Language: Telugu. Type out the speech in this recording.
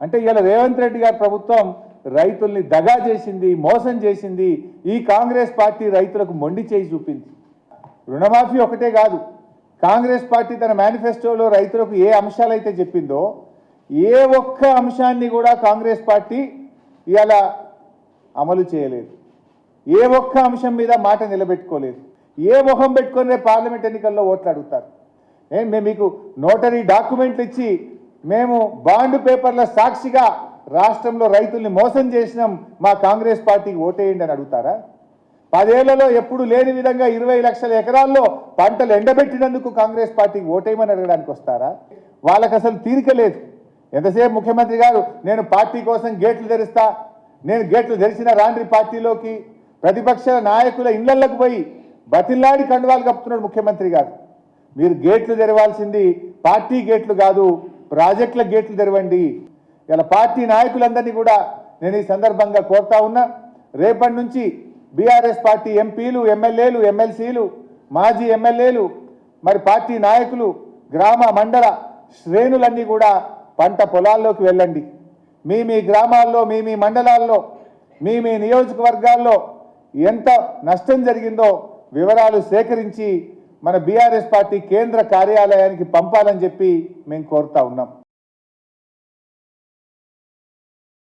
అంటే ఇలా రేవంత్ రెడ్డి గారి ప్రభుత్వం రైతుల్ని దగా చేసింది మోసం చేసింది. ఈ కాంగ్రెస్ పార్టీ రైతులకు మొండి చేయి చూపింది. రుణమాఫీ ఒకటే కాదు. కాంగ్రెస్ పార్టీ తన మేనిఫెస్టోలో రైతులకు ఏ అంశాలైతే చెప్పిందో ఏ ఒక్క అంశాన్ని కూడా కాంగ్రెస్ పార్టీ ఇలా అమలు చేయలేదు. ఏ ఒక్క అంశం మీద మాట నిలబెట్టుకోలేదు. ఏ మొహం పెట్టుకొని పార్లమెంట్ ఎన్నికల్లో ఓట్లు అడుగుతారు? ఏం మేము మీకు నోటరీ డాక్యుమెంట్లు ఇచ్చి మేము బాండ్ పేపర్ల సాక్షిగా రాష్ట్రంలో రైతుల్ని మోసం చేసినాం మా కాంగ్రెస్ పార్టీకి ఓటేయండి అని అడుగుతారా? పదేళ్ళలో ఎప్పుడు లేని విధంగా ఇరవై లక్షల ఎకరాల్లో పంటలు ఎండబెట్టినందుకు కాంగ్రెస్ పార్టీకి ఓటేయమని అడగడానికి వస్తారా? వాళ్ళకి అసలు తీరిక లేదు. ఎంతసేపు ముఖ్యమంత్రి గారు నేను పార్టీ కోసం గేట్లు తెరుస్తా నేను గేట్లు తెరిచిన రాండ్రి పార్టీలోకి ప్రతిపక్ష నాయకుల ఇళ్ళలోకి పోయి బతిల్లాడి కండువాలు కప్పుతున్నాడు ముఖ్యమంత్రి గారు. మీరు గేట్లు తెరవాల్సింది పార్టీ గేట్లు కాదు ప్రాజెక్టుల గేట్లు తెరవండి. ఇలా పార్టీ నాయకులందరినీ కూడా నేను ఈ సందర్భంగా కోరుతా ఉన్నా రేపటి నుంచి బీఆర్ఎస్ పార్టీ ఎంపీలు ఎమ్మెల్యేలు ఎమ్మెల్సీలు మాజీ ఎమ్మెల్యేలు మరి పార్టీ నాయకులు గ్రామ మండల శ్రేణులన్నీ కూడా పంట పొలాల్లోకి వెళ్ళండి. మీ మీ గ్రామాల్లో మీ మీ మండలాల్లో మీ మీ నియోజకవర్గాల్లో ఎంత నష్టం జరిగిందో వివరాలు సేకరించి మన బీఆర్ఎస్ పార్టీ కేంద్ర కార్యాలయానికి పంపాలని చెప్పి మేము కోరుతా ఉన్నాం.